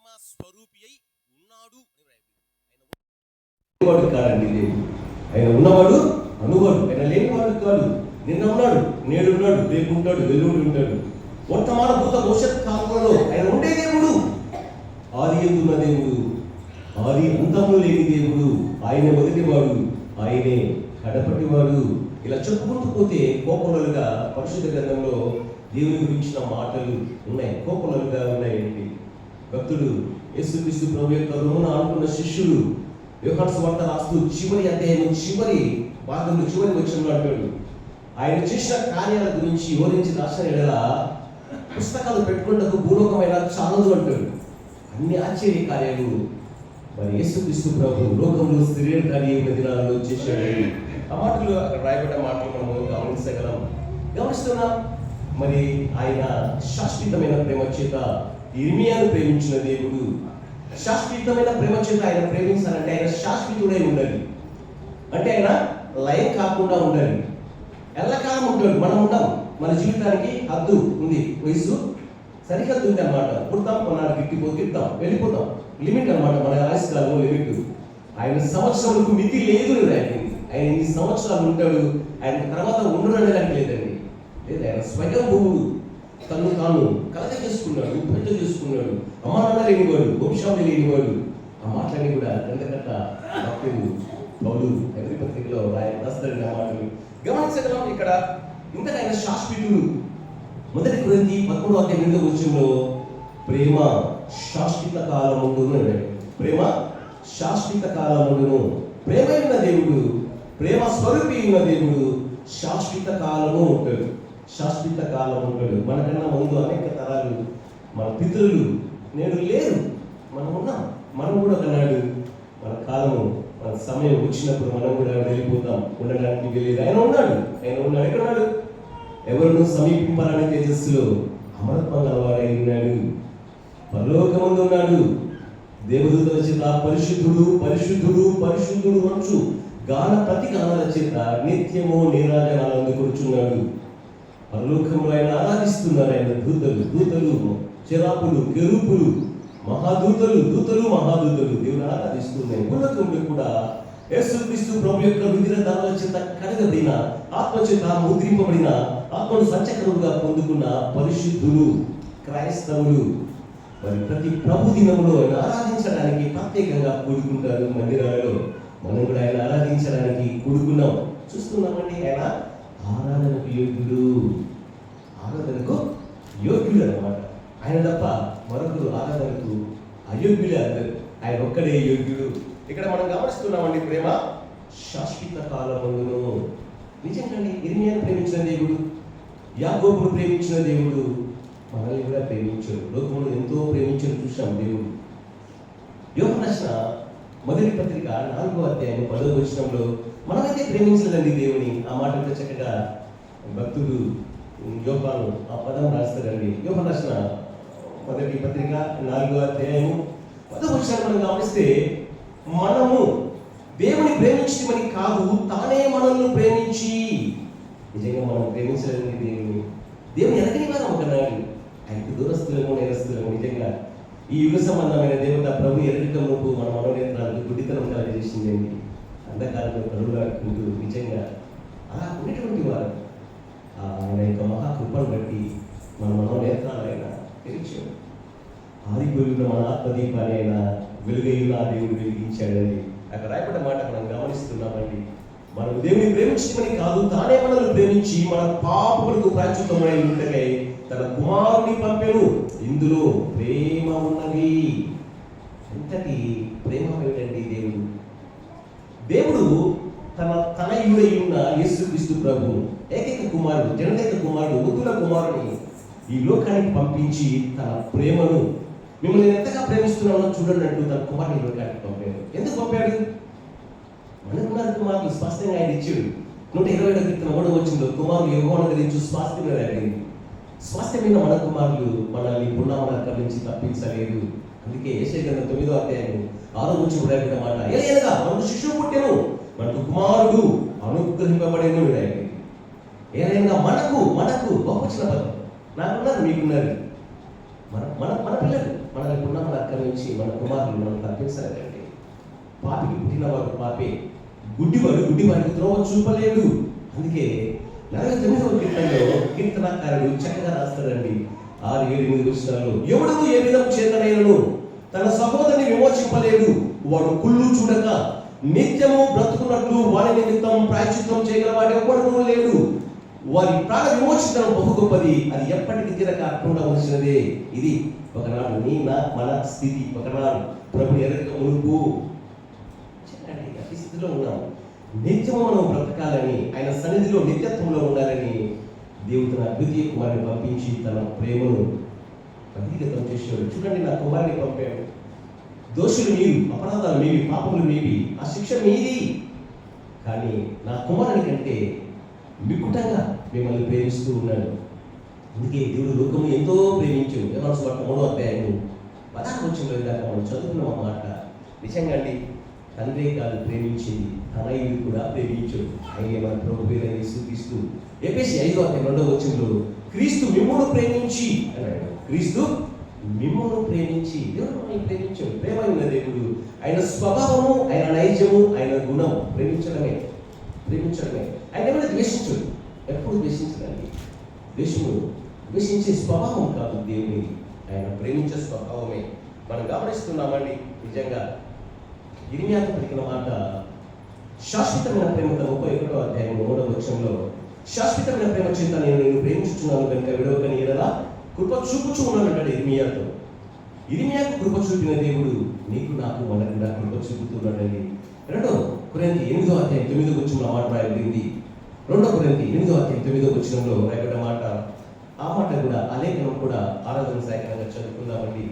ప్రేమ స్వరూపి అయి ఉన్నాడు అని ఆయన వాడు కాదండి ఆయన ఉన్నవాడు అనువాడు. ఆయన లేనివాడు కాదు. నిన్న ఉన్నాడు నేడు ఉన్నాడు రేపు ఉంటాడు వెల్లుండి ఉంటాడు. వర్తమాన భూత భవిష్యత్ కాలంలో ఆయన ఉండే దేవుడు. ఆది ఎందున్న దేవుడు. ఆది అంతము లేని దేవుడు. ఆయన మొదటివాడు. ఆయనే కడపటివాడు. ఇలా చెప్పుకుంటూ పోతే కోపలుగా పరిశుద్ధ గ్రంథంలో దేవుని గురించిన మాటలు ఉన్నాయి. కోపలుగా ఉన్నాయండి. భక్తుడు యేసుక్రీస్తు ప్రభు యొక్క రుణున అనుకున్న శిష్యుడు యోహాను సువార్త రాస్తూ చివరి అధ్యాయం చివరి భాగంలో చివరి వచ్చిన అంటాడు ఆయన చేసిన కార్యాల గురించి వివరించి రాసిన ఎడల పుస్తకాలు పెట్టుకుంటకు భూలోకమైన చాలదు అంటాడు అన్ని ఆశ్చర్య కార్యాలు మరి యేసుక్రీస్తు ప్రభు లోకంలో స్త్రీలు కార్యమైన దినాలలో చేశాడు. ఆ మాటలు అక్కడ రాయబడ్డ మాటలు మనము గమనించగలం. గమనిస్తున్నా మరి ఆయన శాశ్వతమైన ప్రేమ చేత ఇర్మియాను ప్రేమించిన దేవుడు. శాశ్వతమైన ప్రేమ చేత ఆయన ప్రేమించాలంటే ఆయన శాశ్వతుడై ఉండాలి. అంటే ఆయన లయం కాకుండా ఉండాలి. ఎల్లకాలం ఉంటాడు. మనం ఉండం. మన జీవితానికి హద్దు ఉంది. వయసు సరిహద్దు ఉంది అనమాట పుడతాం కొన్నాడు గిట్టిపో తిడతాం వెళ్ళిపోతాం. లిమిట్ అన్నమాట. మన ఆయుష్కాలంలో లిమిట్. ఆయన సంవత్సరాలకు మితి లేదు ఆయన. ఆయన ఇన్ని సంవత్సరాలు ఉంటాడు? ఆయన తర్వాత ఉండడం లేదండి. లేదు ఆయన స్వయం భూముడు తను తాను కలగ చేసుకున్నాడు పెద్ద చేసుకున్నాడు. అమ్మ నాన్న లేనివాడు వంశావళి లేనివాడు ఆ మాటలన్నీ కూడా ఎంతకంట భక్తుడు పౌలు ఎవరి పత్రికలో ఆయన రాస్తాడు ఆ మాటలు. గమనించగలం ఇక్కడ ఇంకా ఆయన శాశ్వతుడు. మొదటి కొరింథీ పదమూడు అధ్యాయం ఎనిమిదో వచ్చంలో ప్రేమ శాశ్వత కాలముండును అన్నాడు ప్రేమ శాశ్వత కాలముండును ప్రేమ ఉన్న దేవుడు ప్రేమ స్వరూపి ఉన్న దేవుడు శాశ్వత కాలము ఉంటాడు. శాశ్వత కాలం ఉంటాడు మనకన్నా ముందు అనేక తరాలు మన పితరులు నేడు లేరు. మనం ఉన్నాం. మనం కూడా ఒకనాడు మన కాలము మన సమయం వచ్చినప్పుడు మనం కూడా వెళ్ళిపోతాం. ఉండడానికి వెళ్ళేది ఆయన ఉన్నాడు. ఆయన ఉన్నాడు. ఎక్కడ ఉన్నాడు? ఎవరిను సమీపింపాలని తేజస్సులో అమరత్వం గలవాడై ఉన్నాడు. పరలోకముందు ఉన్నాడు. దేవదూతల చేత పరిశుద్ధుడు పరిశుద్ధుడు పరిశుద్ధుడు అంచు గాన ప్రతి గానాల చేత నిత్యము నీరాజనాలు అందుకొచ్చున్నాడు పరలోకంలో ఆయన ఆరాధిస్తున్నారు ఆయన దూతలు దూతలు చిరాపులు కెరూపులు మహాదూతలు దూతలు మహాదూతలు దేవుని ఆరాధిస్తున్నాయి. భూలోకంలో కూడా యేసుక్రీస్తు ప్రభు యొక్క విధిన దానాల చేత కడగబడిన ఆత్మ చేత ముద్రింపబడిన ఆత్మను సంచకరుడుగా పొందుకున్న పరిశుద్ధులు క్రైస్తవులు. మరి ప్రతి ప్రభు దినములో ఆయన ఆరాధించడానికి ప్రత్యేకంగా కూడుకుంటారు మందిరాలలో. మనం కూడా ఆయన ఆరాధించడానికి కూడుకున్నాం. చూస్తున్నామండి ఆయన ఆరాధనకు యోగ్యుడు. ఆరాధనకు యోగ్యుడు అనమాట ఆయన తప్ప మరొకరు ఆరాధనకు అయోగ్యులే అందరు ఆయన ఒక్కడే యోగ్యుడు. ఇక్కడ మనం గమనిస్తున్నామండి ప్రేమ. శాశ్వత కాలమందును నిజంగానే ఇర్మియాను ప్రేమించిన దేవుడు యాగోబును ప్రేమించిన దేవుడు మనల్ని కూడా ప్రేమించాడు లోకంలో ఎంతో ప్రేమించడం చూసాం దేవుడు. ప్రశ్న మొదటి పత్రిక నాలుగో అధ్యాయం పదో వచ్చినంలో మనమైతే ప్రేమించలేదండి దేవుని. ఆ మాటలతో చక్కగా భక్తుడు యోపాను ఆ పదం రాస్తాడండి. యోగనశన మొదటి పత్రిక నాలుగో అధ్యాయము పదో వచ్చిన మనం గమనిస్తే మనము దేవుని ప్రేమించమని కాదు తానే మనల్ని ప్రేమించి. నిజంగా మనం ప్రేమించలేని దేవుని. దేవుని ఎనగని వారం ఒకనాడు ఆయనకు దూరస్తులము నేరస్తులము నిజంగా ఈ యుగ సంబంధమైన దేవత ప్రభు ముందు మన మనోనేత్రాలకు గుడ్డితనం కలగజేసిందండి అంధకారంలో కరులాడుకుంటూ నిజంగా అలా ఉన్నటువంటి వారు ఆయన యొక్క మహాకృపను బట్టి మన మనోనేత్రాలు ఆయన ఆదిపోయిన మన ఆత్మదీపాన్ని ఆయన వెలుగైన ఆ దేవుడు వెలిగించాడని అక్కడ రాయపడ్డ మాట మనం గమనిస్తున్నామండి. మనం దేవుని ప్రేమించమని కాదు తానే మనల్ని ప్రేమించి మన పాపములకు ప్రాచుతమైన ఉండగా తన కుమారుని పంపెను. ఇందులో ప్రేమ ఉన్నది. ఎంతటి ప్రేమ ఏమిటండి దేవుడు? దేవుడు తన తనయుడై ఉన్న యేసుక్రీస్తు ప్రభు ఏకైక కుమారుడు జనదైక కుమారుడు ముద్దుల కుమారుని ఈ లోకానికి పంపించి తన ప్రేమను మిమ్మల్ని ఎంతగా ప్రేమిస్తున్నానో చూడండి అంటూ తన కుమారుని లోకానికి పంపాడు. ఎందుకు పంపాడు? మనకున్నారు కుమారులు స్పష్టంగా ఆయన ఇచ్చాడు. నూట ఇరవై ఏడు కీర్తన కూడా వచ్చిందో కుమారులు యోగం గురించి స్వాస్థ్యం అడిగింది. స్వాస్థ్యమైన మన కుమారులు మనల్ని పుణ్యమన అక్కడి నుంచి తప్పించలేదు. అందుకే ఏసై గ్రంథం తొమ్మిదో అధ్యాయం ఆరో నుంచి ఉడాయిన మాట ఏదైనా మనకు శిష్యుడు పుట్టాను మనకు కుమారుడు అనుగ్రహింపబడేను విడాయి ఏదైనా మనకు మనకు బహువచన పదం. నాకున్నారు మీకున్నారు. మన మన మన పిల్లలు మనల్ని పుణ్యమన అక్కడి నుంచి మన కుమారులు మనం తప్పించలేదండి. పాపికి పుట్టినవాడు పాపే. గుడ్డివాడు గుడ్డివాడికి త్రోవ చూపలేదు. అందుకే నలభై తొమ్మిదవ కీర్తనలో కీర్తనకారుడు చక్కగా రాస్తాడండి. ఆరు ఏడు ఎనిమిది వచ్చినాలు ఎవడు ఏ విధం చేతనైనను తన సహోదరిని విమోచింపలేదు. వాడు కుళ్ళు చూడక నిత్యము బ్రతుకున్నట్లు వారి నిమిత్తం ప్రాయచిత్వం చేయగల వాడు ఎవ్వడూ లేడు. వారి ప్రాణ విమోచించడం బహు గొప్పది. అది ఎప్పటికీ తిరగ అకుండా వచ్చినదే ఇది ఒకనాడు నీ నా మన స్థితి. ఒకనాడు ప్రభు ఎరక మునుపు స్థితిలో ఉన్నాం. నిత్యము మనం బ్రతకాలని ఆయన సన్నిధిలో నిత్యత్వంలో ఉండాలని దేవుడు తన అద్వితీయ కుమారుని పంపించి తన ప్రేమను బహిర్గతం చేసేవాడు. చూడండి నా కుమారుని పంపాడు దోషులు మీరు అపరాధాలు మీవి పాపములు మీవి ఆ శిక్ష మీది కానీ నా కుమారుని కంటే మిక్కుటంగా మిమ్మల్ని ప్రేమిస్తూ ఉన్నాడు. అందుకే దేవుడు లోకము ఎంతో ప్రేమించు ఎవరు స్వార్థ మూడో అధ్యాయము పదహారు వచ్చిన దాకా మనం చదువుకున్న మాట. నిజంగా అండి తండ్రి కాదు ప్రేమించింది. తనయుడు కూడా ప్రేమించు ఆయన మన ప్రభు పేరు సూచిస్తూ ఎపిసి ఐదో అతని రెండో వచ్చిందో క్రీస్తు మిమ్మును ప్రేమించి అన్నాడు. క్రీస్తు మిమ్మును ప్రేమించి దేవుడు ప్రేమించాడు. ప్రేమ ఉన్న దేవుడు ఆయన స్వభావము ఆయన నైజము ఆయన గుణం ప్రేమించడమే. ప్రేమించడమే. ఆయన ఎవరైనా ద్వేషించడు? ఎప్పుడు ద్వేషించడండి? ద్వేషము ద్వేషించే స్వభావం కాదు దేవుని. ఆయన ప్రేమించే స్వభావమే. మనం గమనిస్తున్నామండి నిజంగా. ఇరిమియాకు పలికిన మాట శాశ్వతమైన ప్రేమతో ముప్పై ఒకటో అధ్యాయం మూడవ వచనంలో శాశ్వతమైన ప్రేమ చేత నేను నేను ప్రేమించుతున్నాను కనుక విడవకని ఎడలా కృప చూపుచూ ఉన్నాను ఇరిమియాతో ఇరిమియాకు కృప చూపిన దేవుడు నీకు నాకు మన కూడా కృప చూపుతున్నాడని రెండో కురంతి ఎనిమిదో అధ్యాయం తొమ్మిదో వచ్చిన మాట రాయబడింది. రెండో కురంతి ఎనిమిదో అధ్యాయం తొమ్మిదో వచ్చినంలో రాయబడిన మాట ఆ మాట కూడా అలేఖనం కూడా ఆరాధన సాయకరంగా చదువుకుందామండి.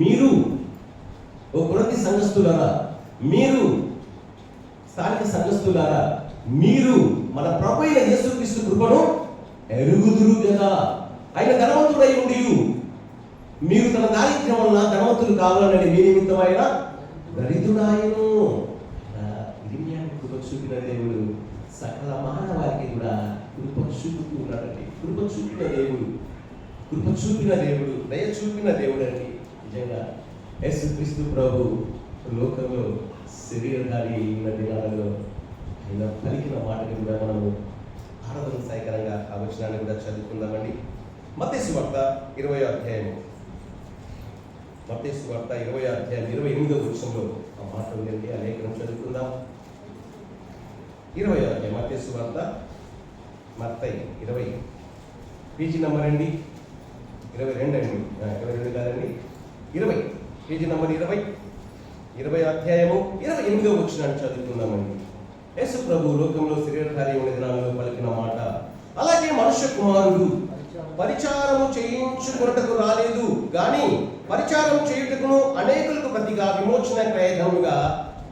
మీరు ఓ కొరతి సంఘస్థులారా మీరు స్థానిక సంఘస్థులారా మీరు మన ప్రభు అయిన యేసుక్రీస్తు కృపను ఎరుగుదురు కదా ఆయన ధనవంతుడై ఉండి మీరు తన దారిద్ర్యం వలన ధనవంతులు కావాలని మీ నిమిత్తమైన దరిద్రుడాయను. కృప చూపిన దేవుడు సకల మానవాళికి కూడా కృప చూపుతూ ఉన్నాడండి. కృప చూపిన దేవుడు కృప చూపిన దేవుడు దయ చూపిన దేవుడు అండి నిజంగా యేసుక్రీస్తు ప్రభు లోకంలో శరీరధారి ఉన్న దినాలలో ఆయన పలికిన మాటని కూడా మనము ఆరాధన సాయకరంగా ఆ వచనాన్ని కూడా చదువుకుందామండి. మత్తేసు వార్త ఇరవై అధ్యాయం మతేసు వార్త ఇరవై అధ్యాయం ఇరవై ఎనిమిదో వృక్షంలో ఆ మాట ఉందండి ఆ లేఖనం చదువుకుందాం. ఇరవై అధ్యాయం మతేసు వార్త మత్తయి ఇరవై. పేజీ నెంబర్ అండి ఇరవై రెండు అండి. ఇరవై రెండు కాదండి. ఇరవై. పేజీ నెంబర్ ఇరవై. ఇరవై అధ్యాయము ఇరవై ఎనిమిదో వచ్చినట్టు చదువుకుందామండి యేసు ప్రభు లోకంలో శరీరధారి దినాలలో పలికిన మాట అలాగే మనుష్య కుమారుడు పరిచారము చేయించుకున్నటకు రాలేదు కానీ పరిచారం చేయుటకును అనేకులకు ప్రతిగా విమోచన ప్రయత్నముగా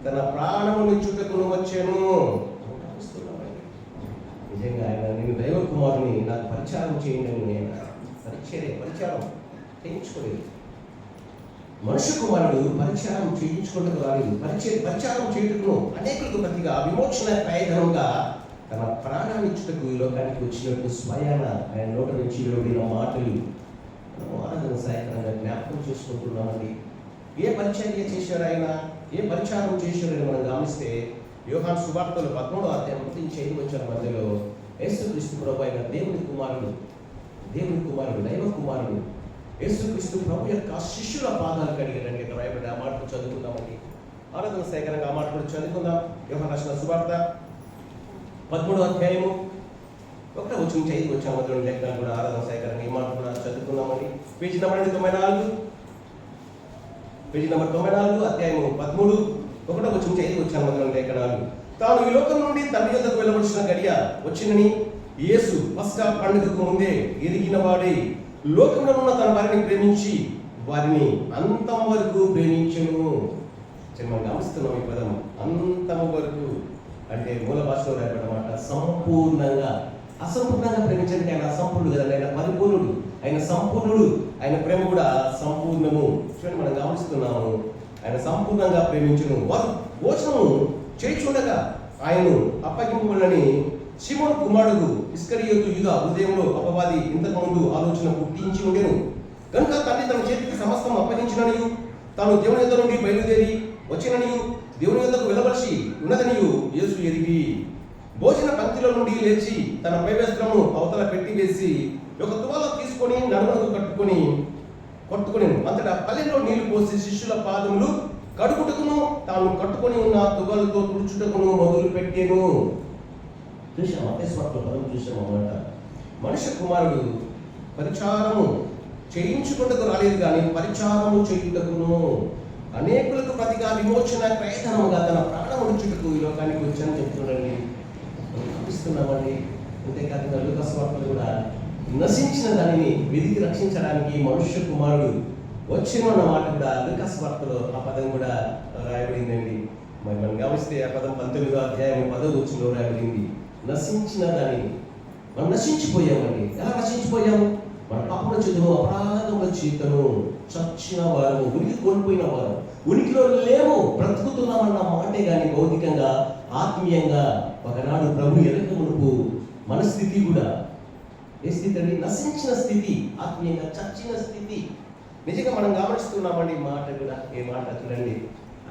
తన ప్రాణమును చుట్టకును వచ్చాను. నిజంగా ఆయన నేను దైవ కుమారుని నాకు పరిచారం చేయండి అని నేను పరిచారం చేయించుకోలేదు. మనుష్య కుమారుడు పరిచారం చేయించుకుంటూ రాలేదు పరిచయ పరిచారం చేయుటకు అనేకులకు ప్రతిగా విమోచన ప్రయోజనంగా తన ప్రాణాన్ని ఇచ్చుటకు ఈ లోకానికి వచ్చినట్టు స్వయాన ఆయన నోట నుంచి వెలువడిన మాటలు మనం సాయంత్రంగా జ్ఞాపకం చేసుకుంటున్నామండి. ఏ పరిచర్య చేశారు ఆయన? ఏ పరిచారం చేశారు అని మనం గమనిస్తే యోహాన్ సువార్తలు పదమూడో అధ్యాయం నుంచి ఐదు వచ్చిన మధ్యలో యేసుక్రీస్తు ప్రభు అయిన దేవుని కుమారుడు దేవుని కుమారుడు దైవ కుమారుడు యేసుక్రీస్తు ప్రభు యొక్క శిష్యుల పాదాలు కడిగాడండి రాయబడి ఆ మాటలు చదువుకుందామండి. ఆరాధన సేకరంగా ఆ మాట కూడా చదువుకుందాం. యోహాన్ రాసిన సువార్త పదమూడో అధ్యాయము ఒక వచ్చిన నుంచి ఐదు వచ్చాము. మధ్యలో లెక్కలు కూడా ఆరాధన సేకరంగా ఈ మాట కూడా చదువుకుందామండి. పేజీ నెంబర్ తొంభై నాలుగు. పేజీ నెంబర్ తొంభై నాలుగు అధ్యాయము పదమూడు. ఒకటో వచ్చిన చేయి ఐదు వచ్చాము. మధ్యలో లేఖనాలు తాను ఈ లోకం నుండి తండ్రి యొక్కకు వెళ్ళవలసిన గడియ వచ్చినని యేసు పస్కా పండుగకు ముందే ఎరిగిన వాడే. లోకంలో ఉన్న తన వారిని ప్రేమించి వారిని అంతం వరకు ప్రేమించను. మనం గమనిస్తున్నాం ఈ పదం అంతం వరకు అంటే మూల భాషలో రాయబడమాట సంపూర్ణంగా అసంపూర్ణంగా ప్రేమించడానికి ఆయన అసంపూర్ణుడు కదండి. ఆయన పరిపూర్ణుడు ఆయన సంపూర్ణుడు ఆయన ప్రేమ కూడా సంపూర్ణము. చూడండి మనం గమనిస్తున్నాము. ఆయన సంపూర్ణంగా ప్రేమించను. వారు భోజనము చేయుచుండగా ఆయనను అప్పగింపులని శివుడు కుమారుడు ఇస్కరియోతు యుధ హృదయంలో అపవాది ఇంతకు ముందు ఆలోచన పుట్టించి ఉండెను. కనుక తండ్రి తన చేతికి సమస్తం అప్పగించిననియు తాను దేవుని యొద్ద నుండి బయలుదేరి వచ్చిననియు దేవుని యొద్దకు వెలవలసి ఉన్నదనియు యేసు ఎరిగి భోజన పంక్తిలో నుండి లేచి తన పైవేస్త్రము అవతల పెట్టి వేసి ఒక తువాల తీసుకొని నడుమునకు కట్టుకొని కొట్టుకుని అంతటా పల్లెలో నీళ్ళు పోసి శిష్యుల పాదములు కడుగుటకును తాను కట్టుకొని ఉన్న తువాలతో తుడుచుటకును మొదలు పెట్టాను చూసాం అపేశ్వరంలో పదం చూసాం అన్నమాట మనుష్య కుమారుడు పరిచారము చేయించుకుంటకు రాలేదు కానీ పరిచారము చేయుటకును అనేకులకు ప్రతిగా విమోచన ప్రయత్నముగా తన ప్రాణం ఉంచుటకు ఈ లోకానికి వచ్చాను చెప్తున్నాడండి. చూపిస్తున్నామండి అంతేకాదు అంతేకాకుండా లూకాస్వార్తలు కూడా నశించిన దానిని వెతికి రక్షించడానికి మనుష్య కుమారుడు వచ్చిన మాట కూడా లూకాస్వార్తలో ఆ పదం కూడా రాయబడిందండి. మరి మనం గమనిస్తే ఆ పదం పంతొమ్మిదో అధ్యాయం పదవి వచ్చిన రాయబడింది. నశించిన దానిని మనం నశించిపోయామండి. ఎలా నశించిపోయాము? మన పాపల చేతులు అపరాధముల చేతను చచ్చిన వారు ఉనికి కోల్పోయిన వారు. ఉనికిలో లేము బ్రతుకుతున్నామన్న మాటే కానీ భౌతికంగా ఆత్మీయంగా ఒకనాడు ప్రభు ఎనక మునుపు మన స్థితి కూడా. ఏ స్థితి అండి? నశించిన స్థితి ఆత్మీయంగా చచ్చిన స్థితి. నిజంగా మనం గమనిస్తున్నామండి మాట కూడా ఏ మాట చూడండి.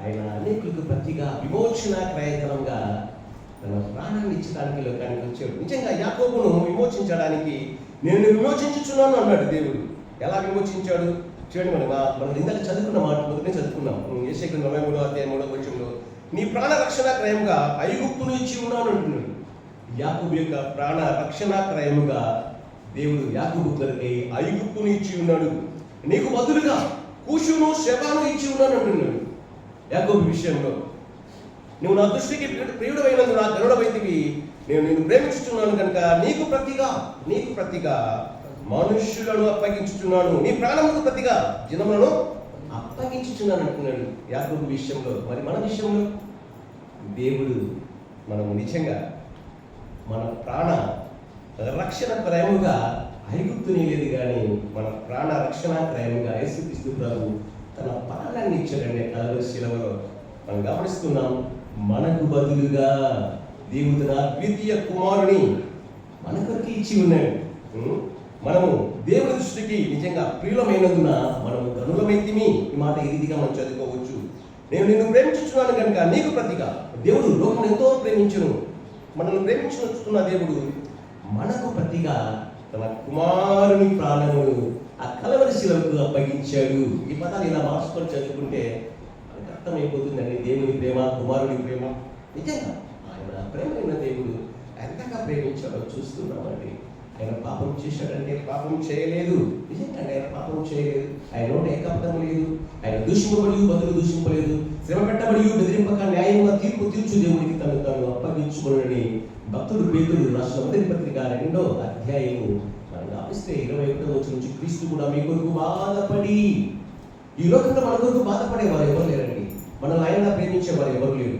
ఆయన అనేకులకు ప్రతిగా విమోచన ప్రయత్నంగా తన ప్రాణాన్ని ఇచ్చడానికి లోకానికి వచ్చాడు. నిజంగా యాకోబును విమోచించడానికి నేను విమోచించుచున్నాను అన్నాడు దేవుడు. ఎలా విమోచించాడు? చూడండి మనం మనం ఇందాక చదువుకున్న మాట మొదటి చదువుకున్నాం ఏషకు నలభై మూడో అధ్యాయం మూడో వచ్చంలో నీ ప్రాణ రక్షణ క్రయంగా ఐగుప్తును ఇచ్చి ఉన్నాను అంటున్నాడు. యాకూబు యొక్క ప్రాణ రక్షణ క్రయముగా దేవుడు యాకూబు కొరకై ఐగుప్తును ఇచ్చి ఉన్నాడు. నీకు బదులుగా కూషును శవాను ఇచ్చి ఉన్నాను అంటున్నాడు. యాకూబు విషయంలో నువ్వు నా దృష్టికి ప్రియుడు- అయినందు నా గరుడమైతివి నేను నిన్ను ప్రేమించుతున్నాను కనుక నీకు ప్రతిగా నీకు ప్రతిగా మనుష్యులను అప్పగించుతున్నాను నీ ప్రాణములకు ప్రతిగా జనములను అప్పగించుచున్నాను అంటున్నాడు యాకూబు విషయంలో. మరి మన విషయంలో? దేవుడు మనము నిజంగా మన ప్రాణ రక్షణ ప్రేమగా ఐగుప్తుని లేదు కానీ మన ప్రాణ రక్షణ ప్రేమగా యేసుక్రీస్తు ప్రభు తన ప్రాణాన్ని ఇచ్చాడండి. కలవరి శిలవలో మనం గమనిస్తున్నాం. మనకు బదులుగా దేవుడు తన ద్వితీయ కుమారుని మన కొరకు ఇచ్చి ఉన్నాడు. మనము దేవుని దృష్టికి నిజంగా ప్రియులమైనందున మనము గనులమైతిమి ఈ మాట ఈ రీతిగా మనం చదువుకోవచ్చు? నేను నిన్ను ప్రేమించున్నాను కనుక నీకు ప్రతిగా దేవుడు లోకం ఎంతో ప్రేమించును. మనల్ని ప్రేమించున్న దేవుడు మనకు ప్రతిగా తన కుమారుని ప్రాణమును ఆ కలవరి శిలకు అప్పగించాడు. ఈ పదాలు ఇలా మార్చుకొని చదువుకుంటే అర్థమైపోతుందండి. దేవుని ప్రేమ కుమారుని ప్రేమ. నిజంగా ఆయన ప్రేమైన దేవుడు ఎంతగా ప్రేమించాడో చూస్తున్నామండి ఆయన పాపం చేశాడంటే పాపం చేయలేదు. నిజంగా ఆయన పాపం చేయలేదు. ఆయన నోట ఏకపదం లేదు. ఆయన దూషింపబడి బదులు దూషింపలేదు. శ్రమ పెట్టబడి బెదిరింపక న్యాయంగా తీర్పు తీర్చు దేవునికి తను తాను అప్పగించుకుని భక్తుడు పేతుడు రాష్ట్ర మొదటి పత్రిక రెండో అధ్యాయము మనం గమనిస్తే ఇరవై ఒకటో వచ్చి నుంచి క్రీస్తు కూడా మీ కొరకు బాధపడి ఈ లోకంలో మన కొరకు బాధపడేవారు ఎవరు లేరండి? మనల్ని ఆయన ప్రేమించేవారు ఎవరు లేరు.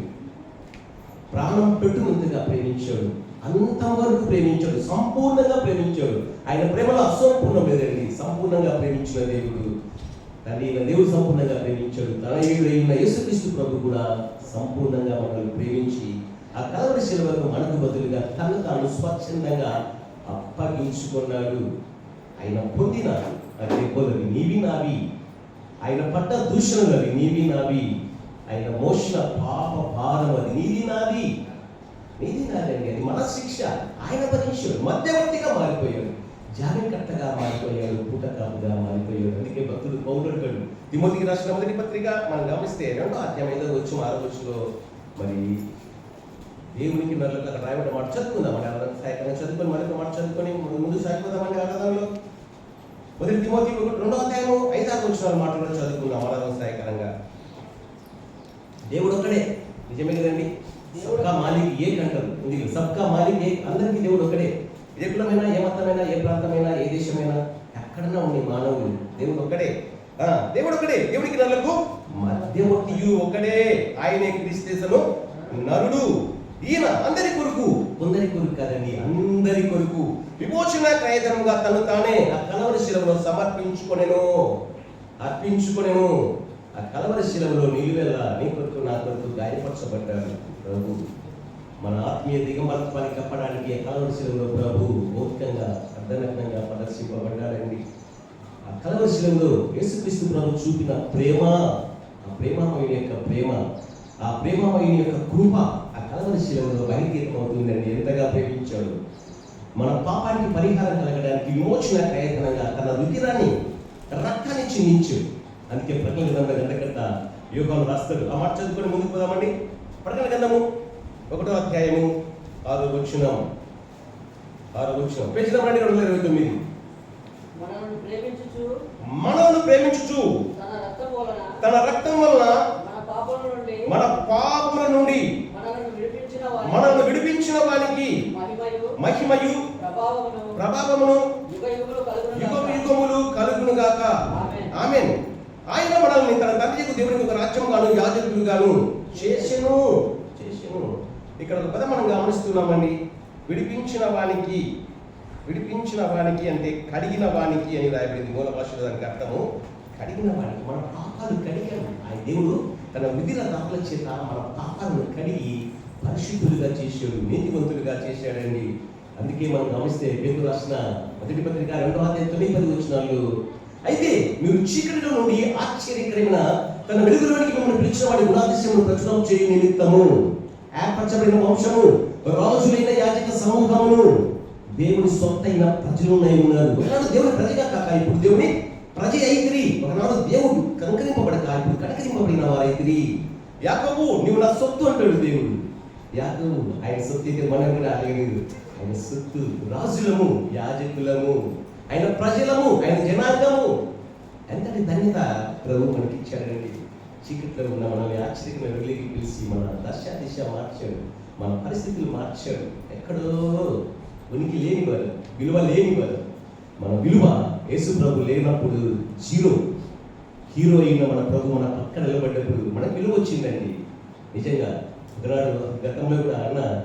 ప్రాణం పెట్టు ముందుగా ప్రేమించాడు. అంతవరకు ప్రేమించాడు. సంపూర్ణంగా ప్రేమించాడు. ఆయన ప్రేమలో అసంపూర్ణం లేదండి. సంపూర్ణంగా ప్రేమించిన దేవుడు. తన దేవుడు సంపూర్ణంగా ప్రేమించాడు. తన ఏడైన యేసుక్రీస్తు ప్రభు కూడా సంపూర్ణంగా మనల్ని ప్రేమించి ఆ కలవరి శిల్వకు మనకు బదులుగా తను తాను స్వచ్ఛందంగా అప్పగించుకున్నాడు. ఆయన పొందిన అదే దెబ్బలు నీవి నావి. ఆయన పడ్డ దూషణలు అవి నీవి నావి. ఆయన మోసిన పాప భారం అది నీది నాది నీది నాదండి అది మన శిక్ష ఆయన భరించాడు మధ్యవర్తిగా మారిపోయాడు. జాగ్రత్తగా మారిపోయాడు పుటకాపుగా మారిపోయాడు. అందుకే భక్తుడు పౌరుడు తిమోతికి రాసిన మొదటి పత్రిక మనం గమనిస్తే రెండో అధ్యాయం ఐదో వచ్చి ఆరో మరి దేవునికి మరొక అక్కడ రాయబడిన మాట చదువుకుందామండి. ఆరాధన చదువుకొని మరొక మాట చదువుకొని ముందు సాగిపోదామండి ఆరాధనలో మొదటి తిమోతి రెండో అధ్యాయం ఐదారు వచ్చిన మాటలు చదువుకుందాం. ఆరాధన సాయకరంగా. దేవుడు ఒక్కడే నిజమే కదండి? సబ్కా మాలిక్ ఏ అంటారు ఉంది సబ్కా మాలిక్ ఏ అందరికీ దేవుడు ఒకడే ఏ కులమైనా ఏ మతమైనా ఏ ప్రాంతమైనా ఏ దేశమైనా ఎక్కడన్నా ఉండే మానవులు దేవుడు ఒక్కడే దేవుడు ఒకడే దేవుడికి నరులకు మధ్యవర్తియు ఒకడే. ఆయనే క్రీస్తేసను నరుడు. ఈయన అందరి కొరకు కొందరి కొరకు కాదండి అందరి కొరకు. విమోచన క్రయధనంగా తను తానే ఆ కలవరి శిలంలో సమర్పించుకొనెను. అర్పించుకొనెను. ఆ కలవరి శిలంలో నీలువెల్ల నీ కొరకు నా కొరకు గాయపరచబడ్డాడు ప్రభు. మన ఆత్మీయ దిగమత్వాన్ని కప్పడానికి కలవర శిలంలో ప్రభు భౌతికంగా అర్ధనగ్నంగా ప్రదర్శింపబడ్డాడండి. ఆ కలవర శిలంలో యేసుక్రీస్తు ప్రభు చూపిన ప్రేమ ఆ ప్రేమమయుని యొక్క ప్రేమ ఆ ప్రేమమయుని యొక్క కృప ఆ కలవర శిలంలో బహిర్గీతం అవుతుందండి ఎంతగా ప్రేమించాడు. మన పాపానికి పరిహారం కలగడానికి విమోచన ప్రయత్నంగా తన రుధిరాన్ని రక్తాన్ని చిందించాడు. అందుకే ప్రకటన గ్రంథంలో గంటగంట యోగాలు రాస్తాడు ఆ మాట చదువుకొని ముందుకు పోదామండి. ప్రకటన గ్రంథము ఒకటో అధ్యాయము ఆరో వచ్చినాం ఆరో వచ్చినాం పేజీ నెంబర్ రెండు వందల ఇరవై తొమ్మిది. మనల్ని ప్రేమించుచు తన రక్తం వలన మన పాపముల నుండి మనల్ని విడిపించిన వానికి మహిమయు ప్రభావమును యుగ యుగములు కలుగును గాక ఆమేన్. ఆయన మనల్ని తన తండ్రికి దేవునికి ఒక రాజ్యం గాను యాజకులు గాను చేసెను చేసెను. ఇక్కడ ఒక మనం గమనిస్తున్నామండి. విడిపించిన వానికి విడిపించిన వానికి అంటే కడిగిన వానికి అని రాయబడింది మూల భాషలో దానికి అర్థము. కడిగిన వానికి మన పాపాలు కడిగాను ఆయన దేవుడు తన విధిల దాఖల చేత మన పాపాలను కడిగి పరిశుద్ధులుగా చేశాడు నీతివంతులుగా చేశాడండి. అందుకే మనం గమనిస్తే పేరు రాసిన మొదటి పత్రిక రెండవ అధ్యాయం తొమ్మిది పది వచ్చినాళ్ళు అయితే మీరు చీకటిలో నుండి ఆశ్చర్యకరమైన తన వెలుగులోనికి మిమ్మల్ని పిలిచిన వాడి గుణాతిశయమును ప్రచురం చేయు నిమిత్తము. ఏర్పరచబడిన వంశము రాజులైన యాజక సమూహమును దేవుని సొత్తైన ప్రజలున్నై ఉన్నారు. ఒకనాడు దేవుని ప్రజగా కాక ఇప్పుడు దేవుని ప్రజ అయితిరి. ఒకనాడు దేవుడు కంకరింపబడక ఇప్పుడు కనకరింపబడిన వారైతిరి యాకోబు నువ్వు నా సొత్తు అంటాడు దేవుడు. యాకోబు ఆయన సొత్తు అయితే మనం కూడా అడగలేదు. ఆయన సొత్తు రాజులము యాజకులము. ఆయన ప్రజలము ఆయన జనాంగము. ఎంతటి ధన్యత ప్రభు మనకి ఇచ్చాడండి చీకట్లో ఉన్న మనల్ని ఆశ్చర్యమైన వెళ్ళి పిలిచి మన దశ దిశ మార్చాడు. మన పరిస్థితులు మార్చాడు. ఎక్కడో ఉనికి లేని వారు విలువ లేని వారు. మన విలువ యేసు ప్రభు లేనప్పుడు జీరో. హీరో అయిన మన ప్రభు మన పక్కన నిలబడ్డప్పుడు మనకు విలువ వచ్చిందండి. నిజంగా ఒకనాడు గతంలో కూడా అన్న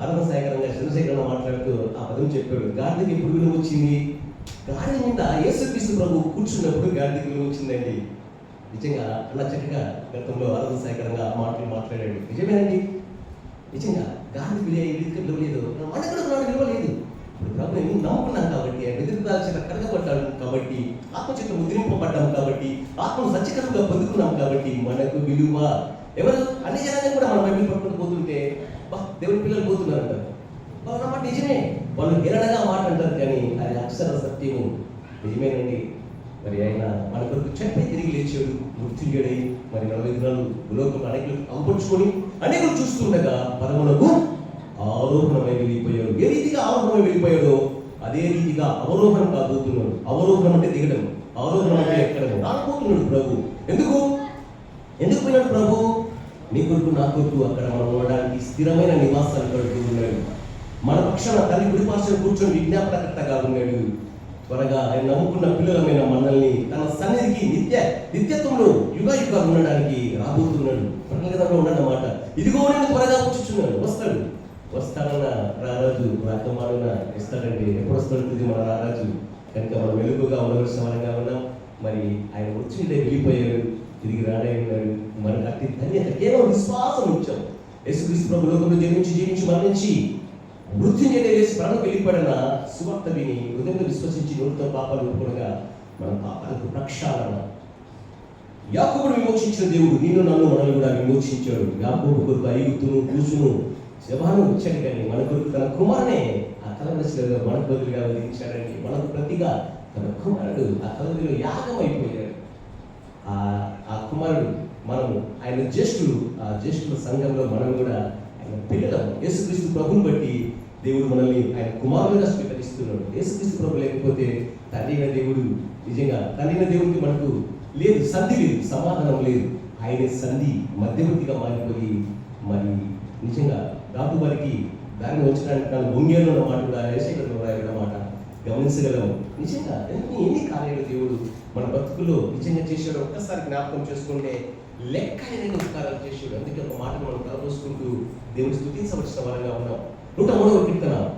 ఆనందసాగరంగా చంద్రశేఖరణ మాట్లాడుతూ ఆ పదం చెప్పాడు. గార్దికి ఎప్పుడు విలువ వచ్చింది? గాడి మీద యేసుక్రీస్తు ప్రభు కూర్చున్నప్పుడు గార్దికి విలువ వచ్చిందండి. నిజంగా అలా చక్కగా గతంలో ఆనందసాగరంగా ఆ మాటలు మాట్లాడాడు. నిజమేనండి. నిజంగా గాంధీ విలువ ఎందుకు లేదు? మనకు కూడా నాడు లేదు. ఇప్పుడు ప్రభు నేను నమ్ముకున్నాం కాబట్టి ఆయన కడగబడ్డాను కాబట్టి ఆత్మచేత ముద్రింపబడ్డాం కాబట్టి ఆత్మ సత్యకరంగా పొందుకున్నాం కాబట్టి మనకు విలువ ఎవరు అన్ని జనాన్ని కూడా మనం బైబిల్ పట్టుకుంటూ పోతుంటే బా దేవుని పిల్లలు పోతున్నారు అంటారు వాళ్ళ మాట నిజమే. వాళ్ళు హేళనగా మాట అంటారు కానీ అది అక్షర సత్యము నిజమేనండి మరి ఆయన మన కొరకు చెప్పి తిరిగి లేచాడు మృత్యుంజడై మరి నలభై దినాలు లోకంలో అనేకులు అంపొచ్చుకొని అనేకులు చూస్తుండగా పరములకు ఆరోహణమై వెళ్ళిపోయాడు. ఏ రీతిగా ఆరోహణమై వెళ్ళిపోయాడో అదే రీతిగా అవరోహణం కాబోతున్నాడు. అవరోహణం అంటే దిగడం ఆరోహణం అంటే ఎక్కడం. రాకపోతున్నాడు ప్రభు. ఎందుకు? ఎందుకు పోయినాడు ప్రభు? నీ కొరకు నా కొరకు అక్కడ మనం ఉండడానికి స్థిరమైన నివాసాలు కడుతూ ఉన్నాడు. మన పక్షాన తల్లి గుడిపార్శ్వం కూర్చొని విజ్ఞాపనకర్తగా ఉన్నాడు. త్వరగా ఆయన నమ్ముకున్న పిల్లలమైన మనల్ని తన సన్నిధికి నిత్య నిత్యత్వంలో యుగ యుగాలు ఉండడానికి రాబోతున్నాడు. ప్రకటనలో ఉన్నాడన్నమాట ఇదిగో నేను త్వరగా వచ్చుచున్నాడు వస్తాడు. వస్తాడన్న రారాజు రాకమాన ఇస్తాడండి. ఎప్పుడు వస్తాడు మన రారాజు? కనుక మనం వెలుగుగా ఉండవలసిన వారంగా ఉన్నాం. మరి ఆయన వచ్చి వెళ్ళిపోయాడు. తిరిగి రాడే ఉన్నాడు మనకు అతి ధన్యత కేవలం విశ్వాసం ఉంచాం. యేసుక్రీస్తు ప్రభు లోకంలో జన్మించి జీవించి మరణించి మృత్యు వేసి ప్రాణం వెళ్ళిపడిన సువార్త విని హృదయంలో విశ్వసించి నోటితో పాపాలు ఒప్పుకోగా మన పాపాలకు ప్రక్షాళన. యాకోబుడు విమోచించిన దేవుడు నిన్ను నన్ను మనల్ని కూడా విమోచించాడు. యాకోబు కొరకు ఐగుతును కూసును శవాను వచ్చాడు కానీ మన కొరకు తన కుమారునే ఆ కలవలసిగా మన బదులుగా వదిలించాడని మనకు ప్రతిగా తన కుమారుడు ఆ కలవరిలో యాగం అయిపోయాడు ఆ కుమారుడు మనము ఆయన జ్యేష్ఠులు ఆ జ్యేష్ఠుల సంఘంలో మనం కూడా ఆయన పిల్లలం. యేసుక్రీస్తు ప్రభుని బట్టి దేవుడు మనల్ని ఆయన కుమారులుగా స్వీకరిస్తున్నాడు. యేసుక్రీస్తు ప్రభు లేకపోతే తండ్రి దేవుడు నిజంగా తండ్రి దేవుడికి మనకు లేదు సంధి లేదు సమాధానం లేదు. ఆయన సంధి మధ్యవర్తిగా మారిపోయి మరి నిజంగా రాబు వారికి దారిని ఉంచడానికి తను భూమిలో ఉన్న మాట కూడా యశేఖరంలో రాయబడిన మాట. గమనించగలము. నిజంగా ఎన్ని ఎన్ని కార్యాలు దేవుడు మన బతుకులో నిజంగా చేశాడు ఒక్కసారి జ్ఞాపకం చేసుకుంటే లెక్క లేని ఉపకారాలు చేశాడు. అందుకే ఒక మాట మనం తలపోసుకుంటూ దేవుని స్థుతించవలసిన వారంగా ఉన్నాం. నూట మూడవ కీర్తన.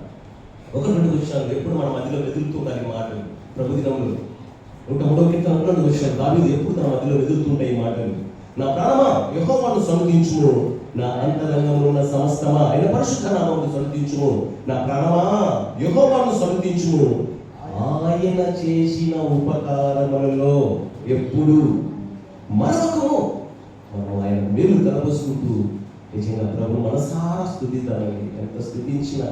ఒక రెండు విషయాలు ఎప్పుడు మన మధ్యలో వెతులుతూ ఉండాలి ఈ మాటలు. ప్రభు నూట మూడవ కీర్తన ఒక రెండు విషయాలు దావీదు ఎప్పుడు తన మధ్యలో వెతులుతుంటాయి ఈ మాటలు. నా ప్రాణమా? యెహోవాను సన్నిధించుము నా అంతరంగంలో ఉన్న సమస్తమా? ఆయన పరిశుద్ధ నామమును సొంతించుము నా ప్రాణమా? యెహోవాను సొంతించుము ఆయన చేసిన ఉపకారములలో ఎప్పుడు మరొకము మనం ఆయన మేలు కనబసుకుంటూ నిజంగా ప్రభు మనసారా స్థుతిద్దామండి. ఎంత స్థుతించినా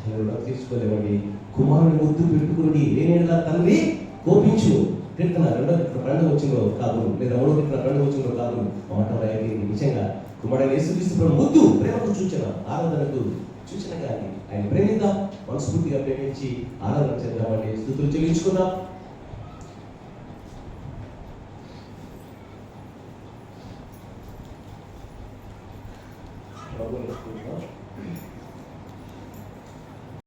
తనలో తీర్చుకోలేమండి కుమారుని ముద్దు పెట్టుకుని లేనేలా తల్లి కోపించు. కీర్తన రెండో రెండు వచ్చిందో కాదు లేదా మూడో కీర్తన వచ్చిందో కాదు మాట రాయగలిగింది నిజంగా కుమారుడు యేసుక్రీస్తు ప్రభు ముద్దు ప్రేమకు సూచన ఆరాధనకు సూచన కానీ ఆయన ప్రేమిద్దాం. మనస్ఫూర్తిగా ప్రేమించి ఆరాధన చేద్దామండి స్థుతులు చెల్లించుకుందాం.